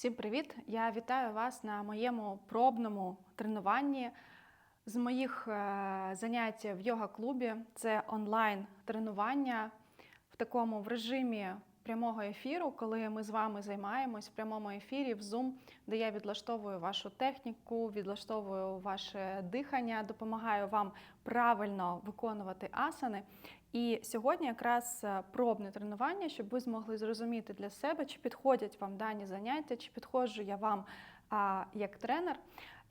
Всім привіт! Я вітаю вас на моєму пробному тренуванні з моїх е, занять в йога-клубі. Це онлайн тренування в такому в режимі прямого ефіру, коли ми з вами займаємось в прямому ефірі в Zoom, де я відлаштовую вашу техніку, відлаштовую ваше дихання, допомагаю вам правильно виконувати асани. І сьогодні якраз е, пробне тренування, щоб ви змогли зрозуміти для себе, чи підходять вам дані заняття, чи підходжу я вам а, як тренер.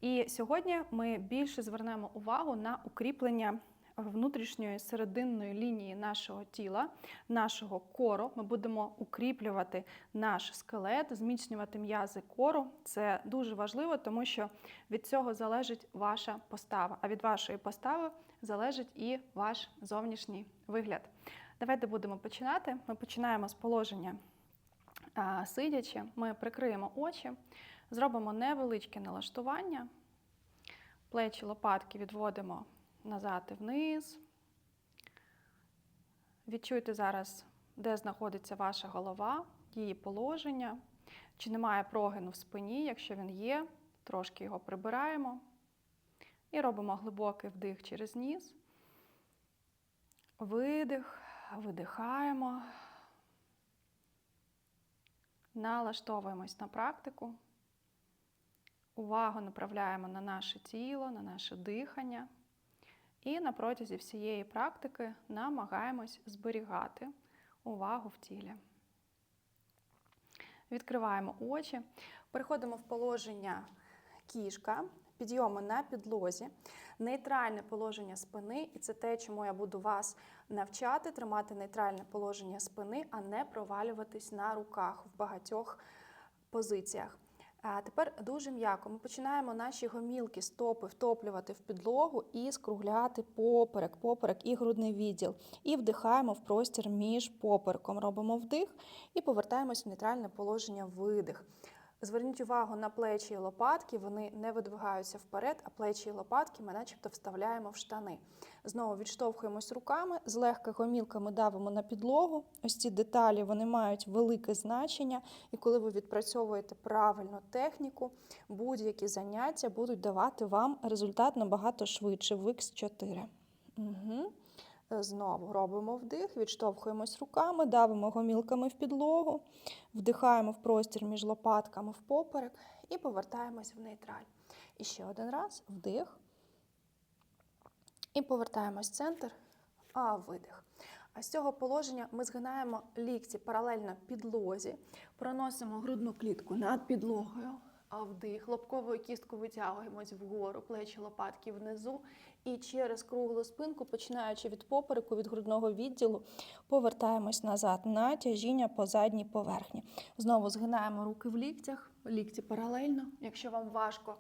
І сьогодні ми більше звернемо увагу на укріплення внутрішньої серединної лінії нашого тіла, нашого кору. Ми будемо укріплювати наш скелет, зміцнювати м'язи кору. Це дуже важливо, тому що від цього залежить ваша постава. А від вашої постави залежить і ваш зовнішній вигляд. Давайте будемо починати. Ми починаємо з положення сидячи. Ми прикриємо очі, зробимо невеличке налаштування. Плечі лопатки відводимо назад і вниз. Відчуйте зараз, де знаходиться ваша голова, її положення. Чи немає прогину в спині, якщо він є, трошки його прибираємо. І робимо глибокий вдих через ніс. Видих, видихаємо. Налаштовуємось на практику. Увагу направляємо на наше тіло, на наше дихання. І на протязі всієї практики намагаємось зберігати увагу в тілі. Відкриваємо очі, переходимо в положення кішка, підйоми на підлозі, нейтральне положення спини, і це те, чому я буду вас навчати, тримати нейтральне положення спини, а не провалюватись на руках в багатьох позиціях. А тепер дуже м'яко. Ми починаємо наші гомілки, стопи втоплювати в підлогу і скругляти поперек, поперек і грудний відділ. І вдихаємо в простір між попереком. Робимо вдих і повертаємось в нейтральне положення видих. Зверніть увагу на плечі і лопатки, вони не видвигаються вперед, а плечі і лопатки ми начебто вставляємо в штани. Знову відштовхуємось руками, злегка гомілками давимо на підлогу. Ось ці деталі вони мають велике значення, і коли ви відпрацьовуєте правильну техніку, будь-які заняття будуть давати вам результат набагато швидше в X4. Угу. Знову робимо вдих, відштовхуємось руками, давимо гомілками в підлогу, вдихаємо в простір між лопатками в поперек і повертаємось в нейтраль. І ще один раз вдих. І повертаємось в центр, а видих. А з цього положення ми згинаємо лікті паралельно підлозі, проносимо грудну клітку над підлогою, вдих, лобковою кісткою витягуємось вгору, плечі лопатки внизу. І через круглу спинку, починаючи від попереку, від грудного відділу, повертаємось назад на тяжіння по задній поверхні. Знову згинаємо руки в ліктях, лікті паралельно. Якщо вам важко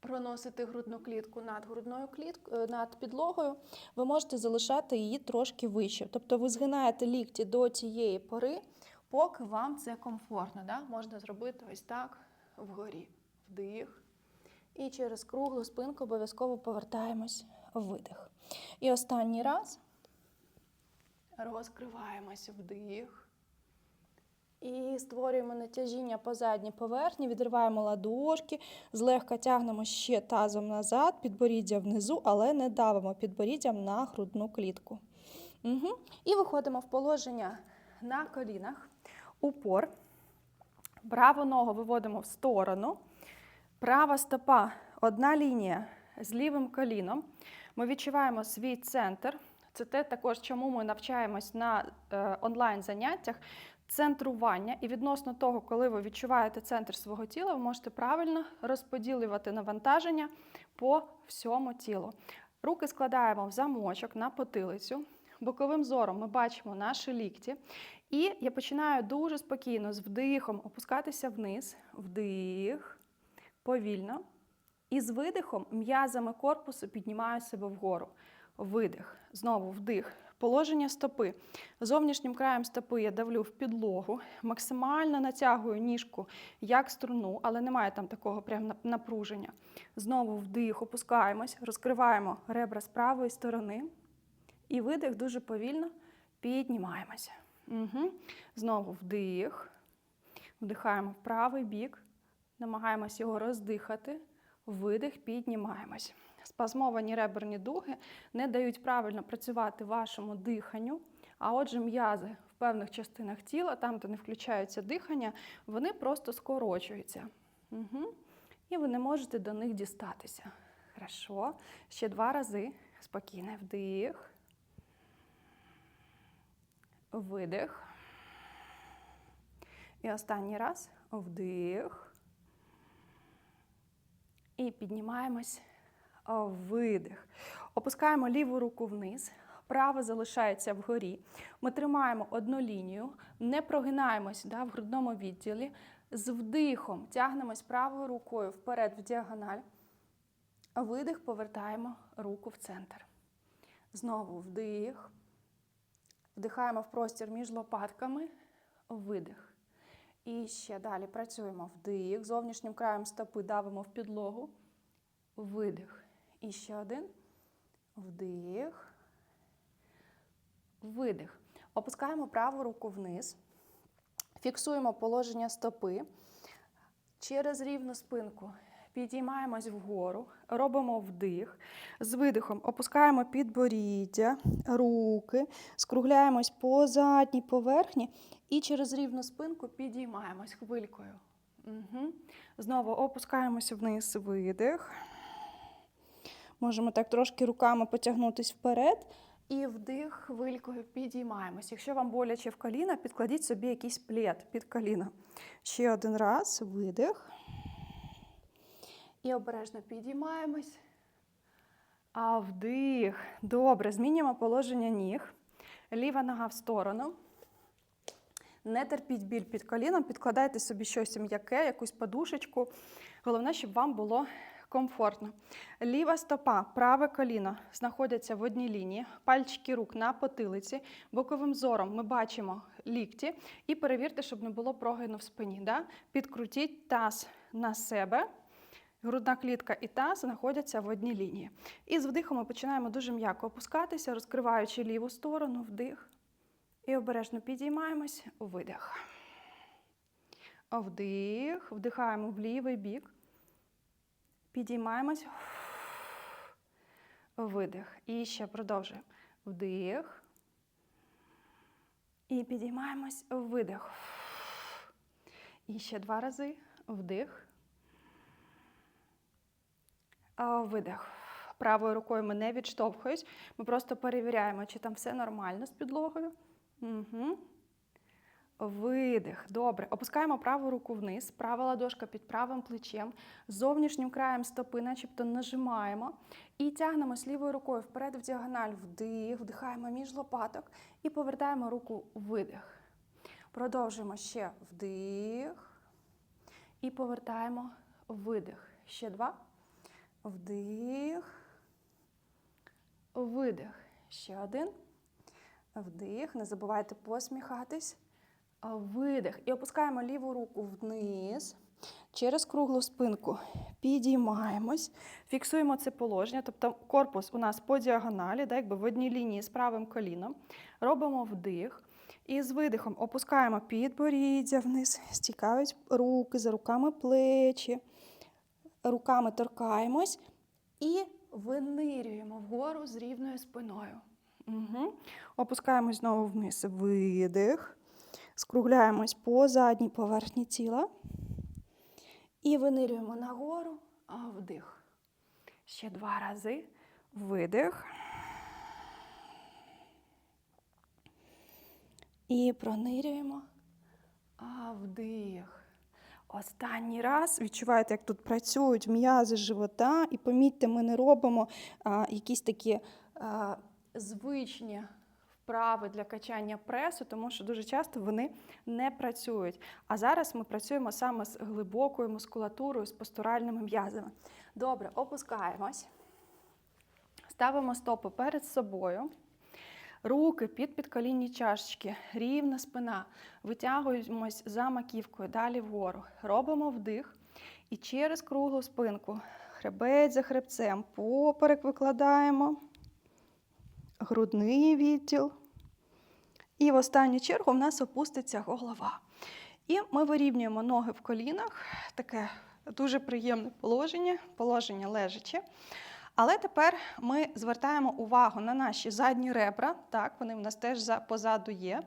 проносити грудну клітку над грудною кліткою, над підлогою, ви можете залишати її трошки вище. Тобто ви згинаєте лікті до тієї пори, поки вам це комфортно. Да? Можна зробити ось так вгорі. Вдих. І через круглу спинку обов'язково повертаємось в видих. І останній раз розкриваємось вдих. І створюємо натяжіння по задній поверхні, відриваємо ладошки, злегка тягнемо ще тазом назад, підборіддя внизу, але не давимо підборіддям на грудну клітку. Угу. І виходимо в положення на колінах, упор. Праву ногу виводимо в сторону. Права стопа одна лінія з лівим коліном. Ми відчуваємо свій центр. Це те також, чому ми навчаємось на е, онлайн-заняттях. Центрування і відносно того, коли ви відчуваєте центр свого тіла, ви можете правильно розподілювати навантаження по всьому тілу. Руки складаємо в замочок на потилицю. Боковим зором ми бачимо наші лікті. І я починаю дуже спокійно з вдихом опускатися вниз. Вдих, повільно. І з видихом м'язами корпусу піднімаю себе вгору. Видих. Знову вдих. Положення стопи. Зовнішнім краєм стопи я давлю в підлогу, максимально натягую ніжку як струну, але немає там такого прям напруження. Знову вдих, опускаємось, розкриваємо ребра з правої сторони. І видих дуже повільно піднімаємося. Угу. Знову вдих. Вдихаємо в правий бік, намагаємось його роздихати. Видих, піднімаємось. Спазмовані реберні дуги не дають правильно працювати вашому диханню, а отже, м'язи в певних частинах тіла, там, де не включається дихання, вони просто скорочуються. Угу. І ви не можете до них дістатися. Хорошо. Ще два рази. Спокійний вдих. Видих. І останній раз вдих. І піднімаємось. Видих. Опускаємо ліву руку вниз. Права залишається вгорі. Ми тримаємо одну лінію, не прогинаємось да, в грудному відділі. З вдихом тягнемось правою рукою вперед в діагональ. Видих, повертаємо руку в центр. Знову вдих. Вдихаємо в простір між лопатками. Видих. І ще далі працюємо вдих. Зовнішнім краєм стопи давимо в підлогу. Видих. І ще один. Вдих. Видих. Опускаємо праву руку вниз. Фіксуємо положення стопи. Через рівну спинку підіймаємось вгору, робимо вдих. З видихом опускаємо підборіддя, руки, скругляємось по задній поверхні і через рівну спинку підіймаємось хвилькою. Угу. Знову опускаємося вниз, видих. Можемо так трошки руками потягнутися вперед. І вдих хвилькою підіймаємось. Якщо вам боляче в коліна, підкладіть собі якийсь плед під коліна. Ще один раз, видих. І обережно підіймаємось. А вдих. Добре, змінюємо положення ніг. Ліва нога в сторону. Не терпіть біль під коліном, підкладайте собі щось м'яке, якусь подушечку. Головне, щоб вам було комфортно. Ліва стопа, праве коліно знаходяться в одній лінії, пальчики рук на потилиці. Боковим зором ми бачимо лікті і перевірте, щоб не було прогину в спині. Да? Підкрутіть таз на себе. Грудна клітка і таз знаходяться в одній лінії. І з вдихом ми починаємо дуже м'яко опускатися, розкриваючи ліву сторону, вдих. І обережно підіймаємось, видих. Вдих, вдихаємо в лівий бік. Підіймаємось. Видих. І ще продовжуємо. Вдих. І підіймаємось, видих. І ще два рази. Вдих. Видих. Правою рукою ми не відштовхуємось. Ми просто перевіряємо, чи там все нормально з підлогою. Угу. Видих. Добре. Опускаємо праву руку вниз, права ладошка під правим плечем, зовнішнім краєм стопи, начебто нажимаємо. І тягнемо лівою рукою вперед в діагональ вдих, вдихаємо між лопаток і повертаємо руку видих. Продовжуємо ще вдих. І повертаємо видих. Ще два. Вдих. Видих. Ще один. Вдих. Не забувайте посміхатись. Видих. І опускаємо ліву руку вниз. Через круглу спинку підіймаємось, фіксуємо це положення, тобто корпус у нас по діагоналі, да, якби в одній лінії з правим коліном. Робимо вдих. І з видихом опускаємо підборіддя вниз, стікають руки за руками плечі. Руками торкаємось і винирюємо вгору з рівною спиною. Угу. Опускаємось знову вниз. Видих. Скругляємось по задній поверхні тіла. І винирюємо нагору, а вдих. Ще два рази. Видих. І пронирюємо. А вдих. Останній раз відчуваєте, як тут працюють м'язи живота, і помітьте, ми не робимо а, якісь такі а, звичні вправи для качання пресу, тому що дуже часто вони не працюють. А зараз ми працюємо саме з глибокою мускулатурою, з постуральними м'язами. Добре, опускаємось, ставимо стопи перед собою. Руки під підколінні чашечки, рівна спина. Витягуємось за маківкою, далі вгору. Робимо вдих. І через круглу спинку. Хребець за хребцем. Поперек викладаємо. Грудний відділ. І в останню чергу в нас опуститься голова. І ми вирівнюємо ноги в колінах. Таке дуже приємне положення, положення лежаче. Але тепер ми звертаємо увагу на наші задні ребра, так, вони в нас теж позаду є,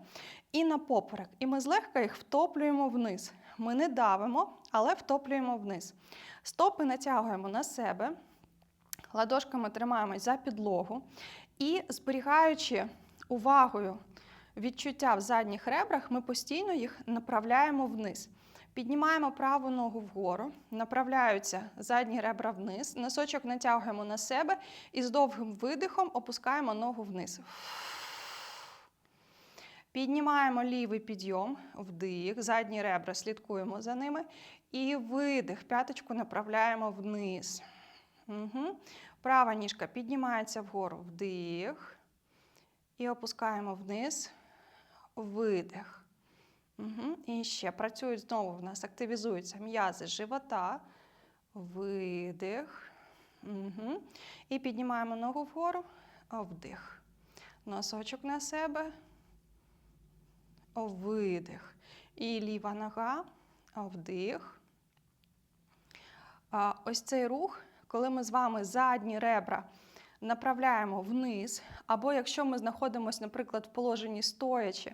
і на поперек. І ми злегка їх втоплюємо вниз. Ми не давимо, але втоплюємо вниз. Стопи натягуємо на себе, ладошками тримаємось за підлогу і зберігаючи увагою відчуття в задніх ребрах, ми постійно їх направляємо вниз. Піднімаємо праву ногу вгору, направляються задні ребра вниз, носочок натягуємо на себе і з довгим видихом опускаємо ногу вниз. Піднімаємо лівий підйом, вдих, задні ребра, слідкуємо за ними. І видих, п'яточку направляємо вниз. Угу. Права ніжка піднімається вгору, вдих. І опускаємо вниз, видих. Угу. І ще працюють знову в нас, активізуються м'язи живота, видих. Угу. І піднімаємо ногу вгору, вдих. Носочок на себе, видих. І ліва нога, вдих. Ось цей рух, коли ми з вами задні ребра направляємо вниз, або якщо ми знаходимося, наприклад, в положенні стоячи,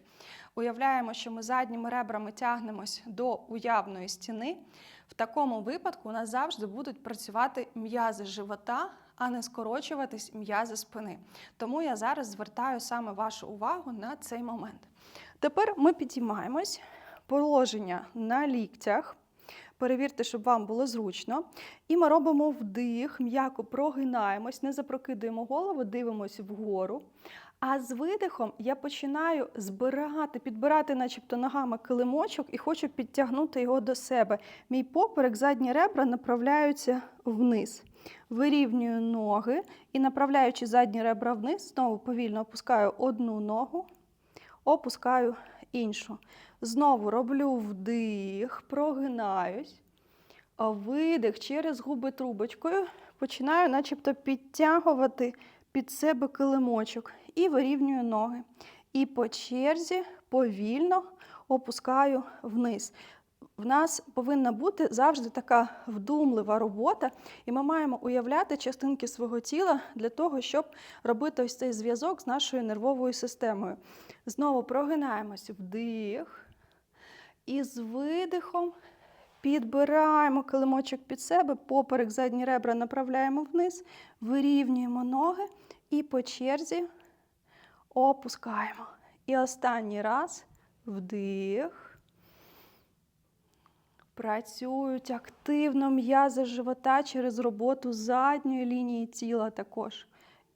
уявляємо, що ми задніми ребрами тягнемось до уявної стіни, в такому випадку у нас завжди будуть працювати м'язи живота, а не скорочуватись м'язи спини. Тому я зараз звертаю саме вашу увагу на цей момент. Тепер ми підіймаємось, положення на ліктях. Перевірте, щоб вам було зручно. І ми робимо вдих, м'яко прогинаємось, не запрокидуємо голову, дивимося вгору. А з видихом я починаю збирати, підбирати, начебто, ногами килимочок і хочу підтягнути його до себе. Мій поперек, задні ребра направляються вниз. Вирівнюю ноги і, направляючи задні ребра вниз, знову повільно опускаю одну ногу, опускаю іншу. Знову роблю вдих, прогинаюсь, а видих через губи трубочкою. Починаю начебто підтягувати під себе килимочок і вирівнюю ноги. І по черзі повільно опускаю вниз. В нас повинна бути завжди така вдумлива робота, і ми маємо уявляти частинки свого тіла для того, щоб робити ось цей зв'язок з нашою нервовою системою. Знову прогинаємось вдих. І з видихом підбираємо килимочок під себе, поперек задні ребра направляємо вниз, вирівнюємо ноги і по черзі опускаємо. І останній раз вдих. Працюють активно м'язи живота через роботу задньої лінії тіла також.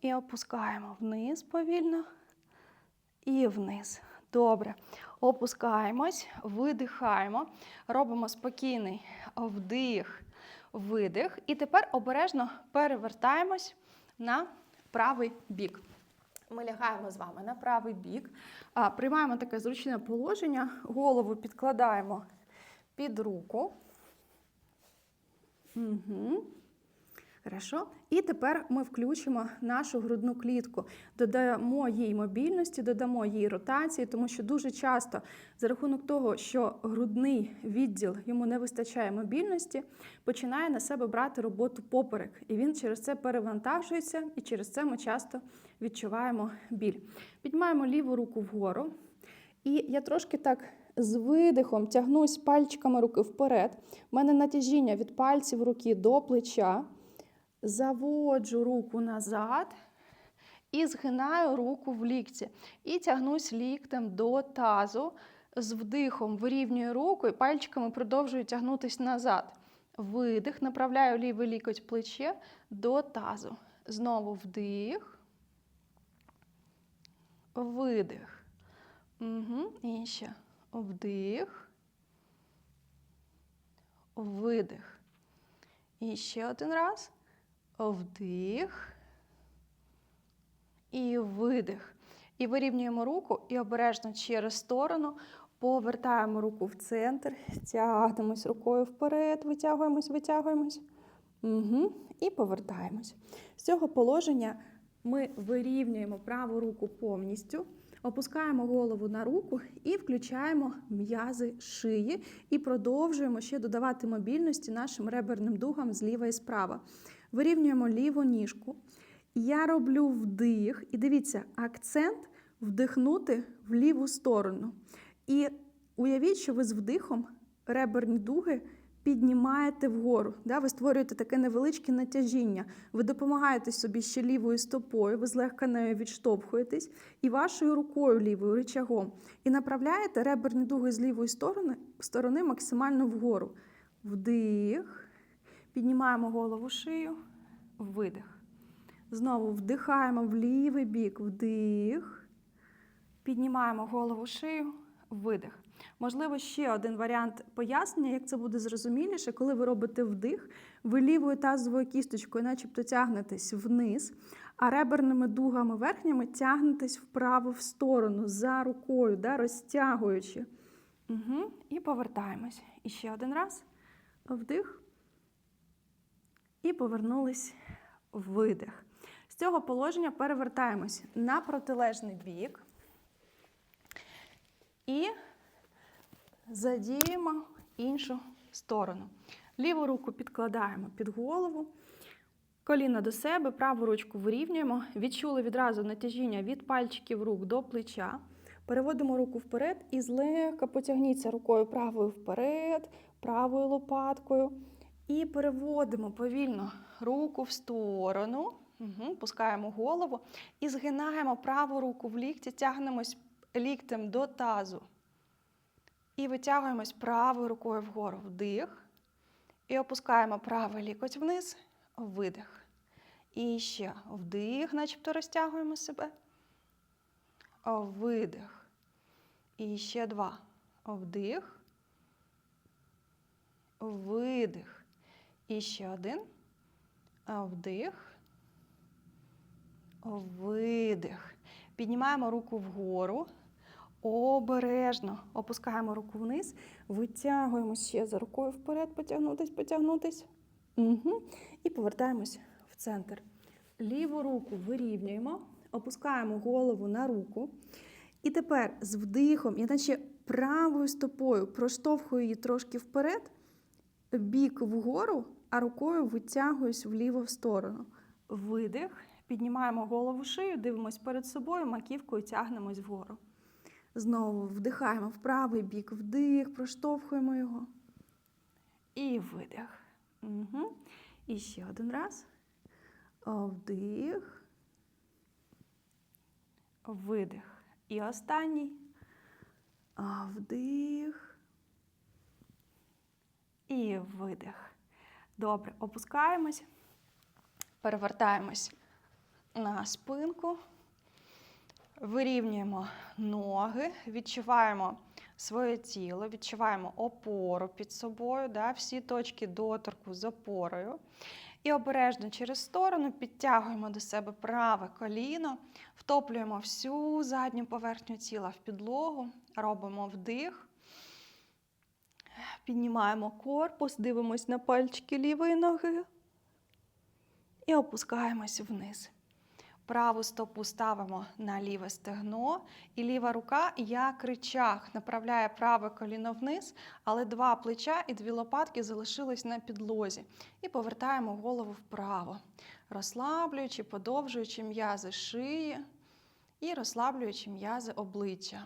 І опускаємо вниз повільно і вниз. Добре. Опускаємось, видихаємо, робимо спокійний вдих, видих. І тепер обережно перевертаємось на правий бік. Ми лягаємо з вами на правий бік, приймаємо таке зручне положення, голову підкладаємо під руку. Угу. Хорошо. І тепер ми включимо нашу грудну клітку, додамо їй мобільності, додамо їй ротації, тому що дуже часто за рахунок того, що грудний відділ йому не вистачає мобільності, починає на себе брати роботу поперек. І він через це перевантажується, і через це ми часто відчуваємо біль. Піднімаємо ліву руку вгору. І я трошки так з видихом тягнусь пальчиками руки вперед. У мене натяжіння від пальців руки до плеча. Заводжу руку назад і згинаю руку в лікті. І тягнусь ліктем до тазу. З вдихом вирівнюю руку і пальчиками продовжую тягнутися назад. Видих, направляю лівий лікоть плече до тазу. Знову вдих. Видих. Угу. І ще вдих. Видих. І ще один раз. Вдих. І видих. І вирівнюємо руку і обережно через сторону повертаємо руку в центр, тягнемось рукою вперед, витягуємось, витягуємось. Угу. І повертаємось. З цього положення ми вирівнюємо праву руку повністю, Опускаємо голову на руку і включаємо м'язи шиї і продовжуємо ще додавати мобільності нашим реберним дугам зліва і справа. Вирівнюємо ліву ніжку. Я роблю вдих, і дивіться, акцент вдихнути в ліву сторону. І уявіть, що ви з вдихом реберні дуги піднімаєте вгору. Да? Ви створюєте таке невеличке натяжіння. Ви допомагаєте собі ще лівою стопою, ви злегка нею відштовхуєтесь, і вашою рукою лівою рычагом. І направляєте реберні дуги з лівої сторони, сторони максимально вгору. Вдих. Піднімаємо голову шию, видих. Знову вдихаємо в лівий бік, вдих. Піднімаємо голову шию, видих. Можливо, ще один варіант пояснення, як це буде зрозуміліше, коли ви робите вдих, ви лівою тазовою кісточкою, начебто тягнетесь вниз, а реберними дугами верхніми тягнетесь вправо в сторону, за рукою, да, розтягуючи. Угу. І повертаємось. І ще один раз. Вдих. І повернулись видих. З цього положення перевертаємось на протилежний бік. І задіємо іншу сторону. Ліву руку підкладаємо під голову, коліна до себе, праву ручку вирівнюємо. Відчули відразу натяжіння від пальчиків рук до плеча. Переводимо руку вперед і злегка потягніться рукою правою вперед, правою лопаткою. І переводимо повільно руку в сторону, угу, пускаємо голову і згинаємо праву руку в лікті, тягнемось ліктем до тазу. І витягуємось правою рукою вгору вдих. І опускаємо правий лікоть вниз, видих. І ще вдих, начебто розтягуємо себе. Видих. І ще два. Вдих. Видих. І ще один. Вдих. Видих. Піднімаємо руку вгору. Обережно опускаємо руку вниз, витягуємо ще за рукою вперед, потягнутись, потягнутись. Угу. І повертаємось в центр. Ліву руку вирівнюємо, опускаємо голову на руку. І тепер з вдихом, я наче правою стопою проштовхую її трошки вперед, бік вгору, а рукою витягуюсь вліво в сторону. Видих. Піднімаємо голову шию, дивимось перед собою, маківкою тягнемось вгору. Знову вдихаємо в правий бік, вдих, проштовхуємо його. І видих. Угу. І ще один раз. Вдих. Видих. І останній. Вдих. І видих. Добре, опускаємось, перевертаємось на спинку. Вирівнюємо ноги, відчуваємо своє тіло, відчуваємо опору під собою, да, всі точки доторку з опорою. І обережно через сторону підтягуємо до себе праве коліно, втоплюємо всю задню поверхню тіла в підлогу, робимо вдих, піднімаємо корпус, дивимось на пальчики лівої ноги і опускаємось вниз. Праву стопу ставимо на ліве стегно, і ліва рука, як рычаг, направляє праве коліно вниз, але два плеча і дві лопатки залишились на підлозі. І повертаємо голову вправо, розслаблюючи, подовжуючи м'язи шиї і розслаблюючи м'язи обличчя.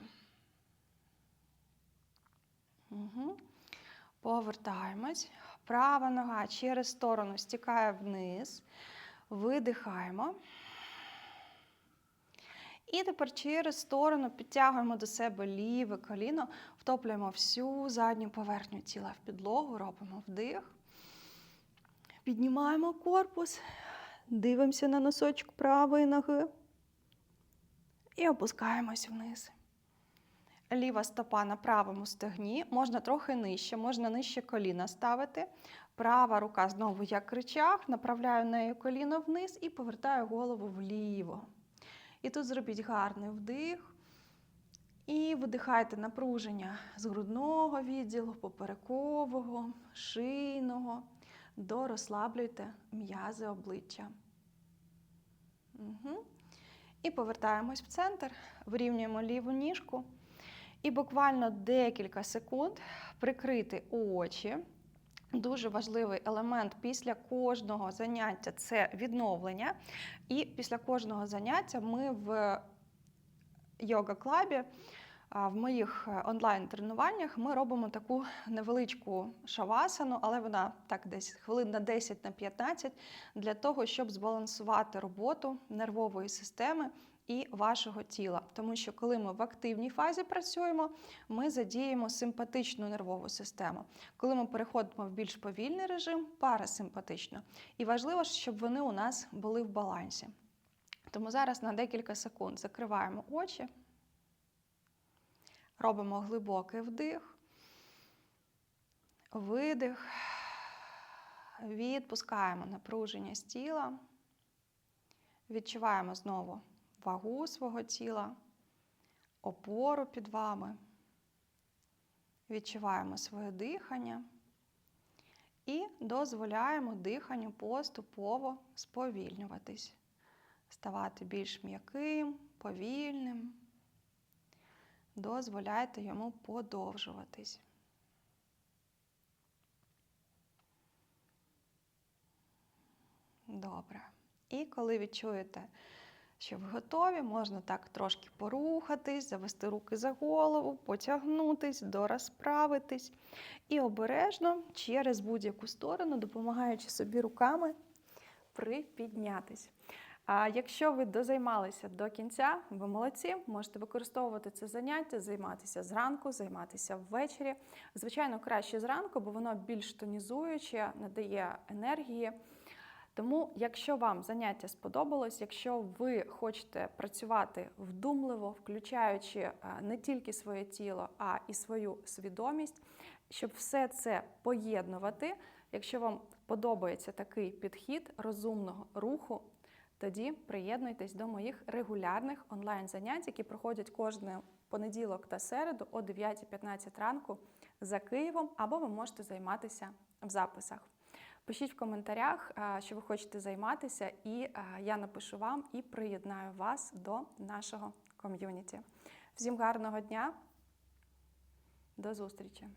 Угу. Повертаємось. Права нога через сторону стікає вниз. Видихаємо. І тепер через сторону підтягуємо до себе ліве коліно, втоплюємо всю задню поверхню тіла в підлогу, робимо вдих. Піднімаємо корпус, дивимося на носочок правої ноги і опускаємось вниз. Ліва стопа на правому стегні, можна трохи нижче, можна нижче коліна ставити. Права рука знову як рычаг, направляю нею коліно вниз і повертаю голову вліво. І тут зробіть гарний вдих. І видихайте напруження з грудного відділу, поперекового, шийного, дорозслаблюйте м'язи обличчя. Угу. І повертаємось в центр, вирівнюємо ліву ніжку. І буквально декілька секунд прикрити очі. Дуже важливий елемент після кожного заняття це відновлення. І після кожного заняття ми в йога-клабі, в моїх е, онлайн-тренуваннях ми робимо таку невеличку шавасану, але вона так десь хвилин на 10 на 15 для того, щоб збалансувати роботу нервової системи і вашого тіла. Тому що коли ми в активній фазі працюємо, ми задіємо симпатичну нервову систему. Коли ми переходимо в більш повільний режим, парасимпатично. І важливо, щоб вони у нас були в балансі. Тому зараз на декілька секунд закриваємо очі, робимо глибокий вдих, видих, відпускаємо напруження з тіла, відчуваємо знову вагу свого тіла, опору під вами, відчуваємо своє дихання і дозволяємо диханню поступово сповільнюватись ставати більш м'яким, повільним. Дозволяйте йому подовжуватись. Добре. І коли відчуєте, що ви готові, можна так трошки порухатись, завести руки за голову, потягнутись, дорозправитись. І обережно через будь-яку сторону, допомагаючи собі руками, припіднятись. А якщо ви дозаймалися до кінця, ви молодці, можете використовувати це заняття, займатися зранку, займатися ввечері. Звичайно, краще зранку, бо воно більш тонізуюче, надає енергії. Тому, якщо вам заняття сподобалось, якщо ви хочете працювати вдумливо, включаючи е, не тільки своє тіло, а і свою свідомість, щоб все це поєднувати, якщо вам подобається такий підхід розумного руху, тоді приєднуйтесь до моїх регулярних онлайн-занять, які проходять кожен понеділок та середу о 9.15 ранку за Києвом, або ви можете займатися в записах. Пишіть в коментарях, що ви хочете займатися, і я напишу вам і приєднаю вас до нашого ком'юніті. Всім гарного дня, до зустрічі!